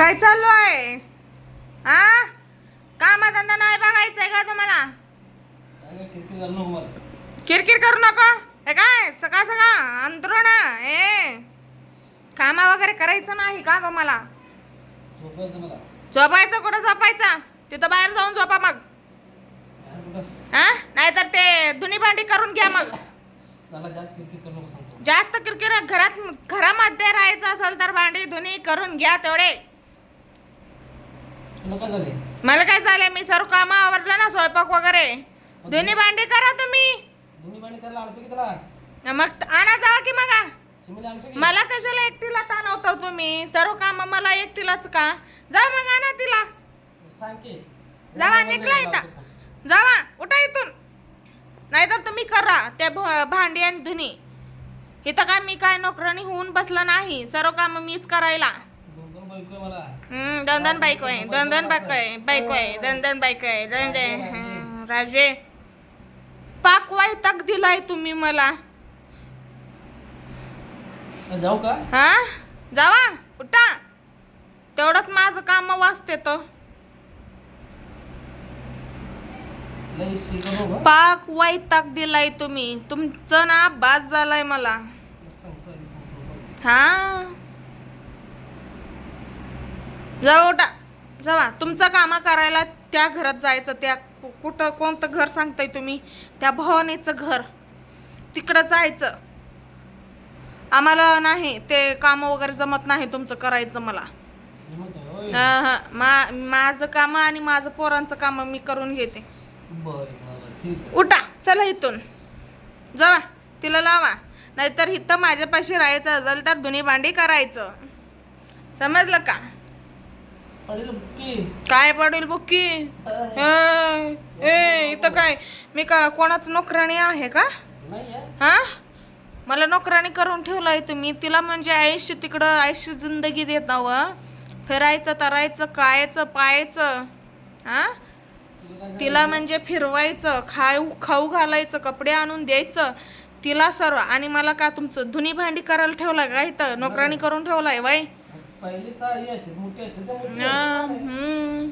काय चालू आहे? हा कामाधंदा नाही बघायचंय का तुम्हाला? किरकिर नको करू नका. हे काय? सकाळ सकाळ अंतरुण ए? कामा वगैरे करायचं नाही का तुम्हाला? झोपायचं कुठं झोपायचं? तिथं बाहेर जाऊन झोपा मग. हा नाहीतर ते धुनी भांडी करून घ्या मग. जास्त किरकिर घरात घरामध्ये राहायचं असेल तर भांडी धुनी करून घ्या तेवढे. मला काय झालंय? मी सर्व कामं आवरलं ना स्वयंपाक वगैरे. धुनी भांडी करा तुम्ही. दोन्ही मग आणा जावा की मग मला कशाला एकटीला ताणवता तुम्ही? सर्व काम मला एकटीलाच का? जा मग आणा तिला. जावा निघला इथं. जावा. उठा इथून. नाहीतर तुम्ही करा ते भ- भांडी आणि धुनी. इथं काय मी काय नोकरानी होऊन बसलं नाही. सर्व काम मीच करायला. दोन दोन बायको आहे दोन दोन बायको आहे बायको आहे दोन दोन बायको आहे दोन दोन हं, राजे. पाक तक दिलाय तुम्ही मला. जाऊ का? हा? जावा उठा. तेवढंच माझं काम वाचते तो. नको पाक वैताग दिलाय तुम्ही. तुमचं ना बाज झालाय मला. हा? जावा उठा. जावा. तुमचं काम करायला त्या घरात जायचं. त्या कुठं कोणतं घर सांगताय तुम्ही? त्या भवानीचं घर. तिकडं जायचं. आम्हाला नाही ते काम वगैरे जमत नाही तुमचं करायचं मला. हा, हा. मा माझं काम आणि माझं पोरांचं काम मी करून घेते. उठा. चला इथून. जावा. तिला लावा. नाहीतर इथं माझ्यापाशी राहायचं असेल तर दोन्ही भांडी करायचं. समजलं की? काय पडेल बुक्की? ए इथं काय? मी का कोणाच नोकराणी आहे का? हा? मला नोकराणी करून ठेवलाय तुम्ही. तिला म्हणजे आयुष्य तिकडं आयुष्य जिंदगी देत व फिरायचं तरायचं कायचं पायाचं. हा? तुला म्हणजे फिरवायचं खाऊ खाऊ घालायचं कपडे आणून द्यायचं. तिला सर्व. आणि मला का तुमचं धुनी भांडी करायला ठेवलाय का इथं? नोकराणी करून ठेवलाय वय पहिली साई असते मोठी असते ते मोठी हम्म.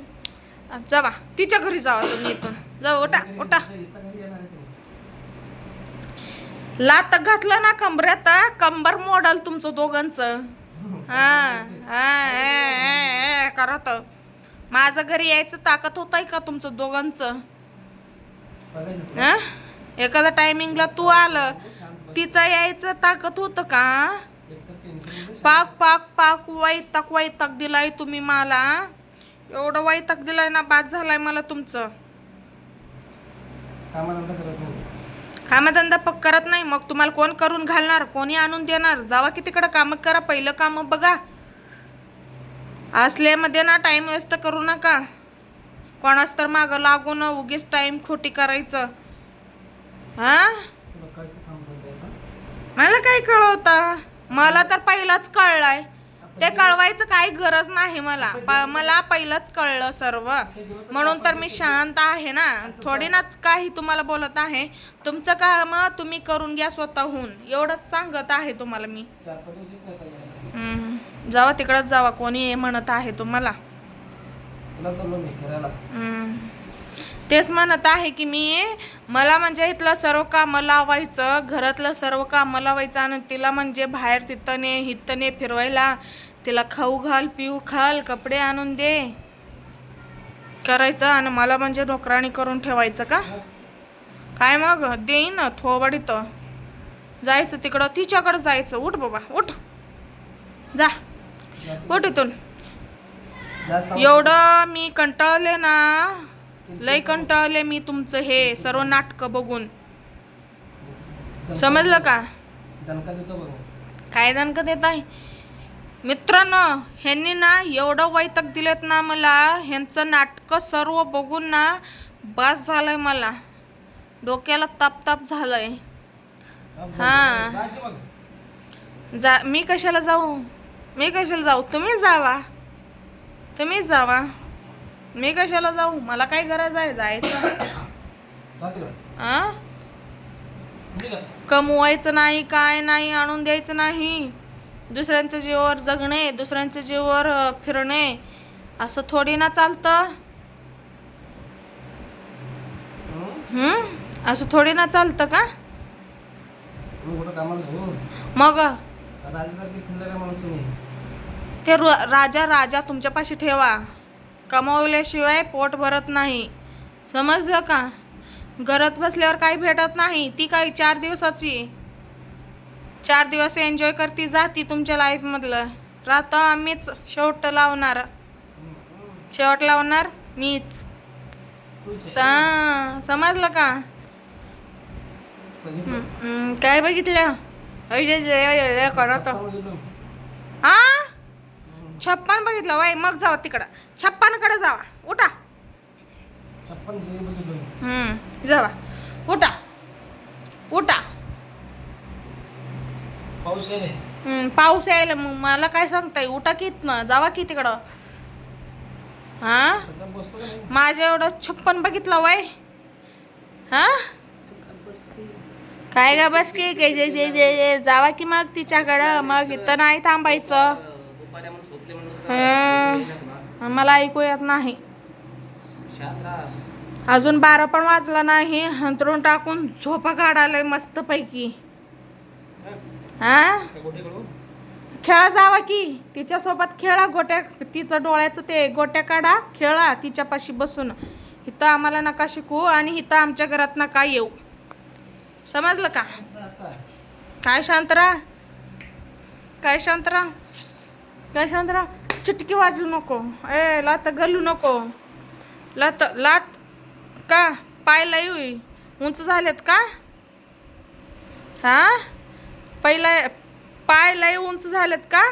जावा तिच्या घरी जावा तुम्ही इथून. जाऊ उठा उठा. इथं घरी येणार आहे तुम्ही लात घातलं ना कमऱ्यात कंबर मोडल तुमचं दोघांचं. हा हा करत माझं घरी यायचं ताकद होत आहे का तुमचं दोघांचं? बघायचं तुला. हा? एखाद्या टायमिंगला तू आलं तिचं यायचं ताकद होतं का? पाक पाक पाक वैताक वैताक दिलाय तुम्ही मला एवढं वैताक दिलाय ना बाद झालाय मला तुमचं. कामाधंदा पक करत नाही मग तुम्हाला कोण करून घालणार कोणी आणून देणार? जावा की तिकडं कामं करा पहिलं काम बघा. असल्यामध्ये ना टाइम वेस्ट करू नका. कोणाच तर मागं लागून उगीच टाइम खोटी करायचं. हा? मला काय कळवता? मला तर पहिलाच कळलाय. ते कळवायचं काही गरज नाही मला. प- मला पहिलंच कळलं सर्व. म्हणून तर मी शांत आहे ना. थोडी ना काही तुम्हाला बोलत आहे. तुमचं काम तुम्ही करून घ्या स्वतःहून. एवढंच सांगत आहे तुम्हाला मी. जावा तिकडंच जावा. कोणी म्हणत आहे तुम्हाला. तेच म्हणत आहे की मी मला म्हणजे इथलं सर्व कामं लावायचं घरातलं सर्व कामं लावायचं आणि तिला म्हणजे बाहेर तिथं ने हिथं ने फिरवायला तिला खाऊ घाल पिऊ घाल कपडे आणून दे. करायचं आणि मला म्हणजे नोकराणी करून ठेवायचं का? काय मग? देईन थोबाडीत. जायचं तिकडं तिच्याकडं जायचं. उठ बाबा उठ. जा. उठ इथून. एवढं मी कंटाळले ना. लय कंटाळले मी तुमचं हे सर्व नाटकं बघून. समजलं का? काय दणकं देत आहे मित्रांनो ह्यांनी ना एवढं वैतक दिलेत ना मला ह्यांचं नाटकं सर्व बघून ना बस झालंय मला. डोक्याला ताप ताप झालंय. हा. जा मी कशाला जाऊ? मी कशाला जाऊ? तुम्ही जावा. तुम्हीच जावा. मी कशाला जाऊ? मला काय गरज आहे जायचं. कमवायचं नाही काय नाही आणून द्यायचं नाही. दुसऱ्यांच्या जीवावर जगणे दुसऱ्यांच्या जीवावर फिरणे असं थोडी ना चालतं? हम्म असं थोडी ना चालतं का? मग? ते राजा राजा तुमच्यापाशी ठेवा. कमावल्याशिवाय पोट भरत नाही. समजलं का? घरात बसल्यावर काही भेटत नाही ती काही चार दिवसाची. चार दिवस एन्जॉय करती जाती तुमच्या लाईफमधलं राहतं आम्हीच शेवट लावणार. शेवट लावणार मीच. समजलं का? काय बघितलं? करत. आ छप्पन बघितलं वय मग जावा तिकडं. छप्पनकडे जावा. उठा. छप्पन. हम्म, जावा. उठा. उठा. पाऊस हम्म, पाऊस यायला मग मला काय सांगताय? उठा की जावा की तिकडं. हा? माझ्या एवढं छप्पन बघितलं वय हा. काय ग बस की? जावा की मग तिच्याकडं. मग इथं नाही थांबायचं. हं, मला ऐकू येत नाही. अजून बारा पण वाजला नाही. हंतरून टाकून झोपा काढायला मस्त पैकी हा खेळा जावा की. तिच्यासोबत खेळा गोट्या. तिचं डोळ्याचं ते गोट्या काढा खेळा तिच्यापाशी बसून. इथं आम्हाला नका शिकू आणि इथं आमच्या घरात नका येऊ. समजलं का? काय शांत राहा? काय शांत राहा? काय शांत चिटकी वाजू नको. ए लात घालू नको. लात लात का? पाय लई होई. उंच झालेत का? हा? पहिला पाय लई उंच झालेत का?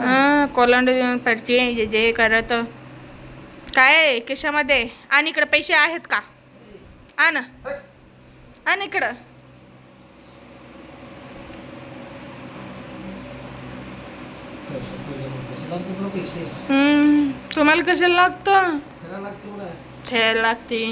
हा कोलांड पडते जे जे करत. काय आहे आणि इकडे पैसे आहेत का? आण. आण इकडं. हम्म, तुम्हाला कशाला लागतं? फिरायला लागते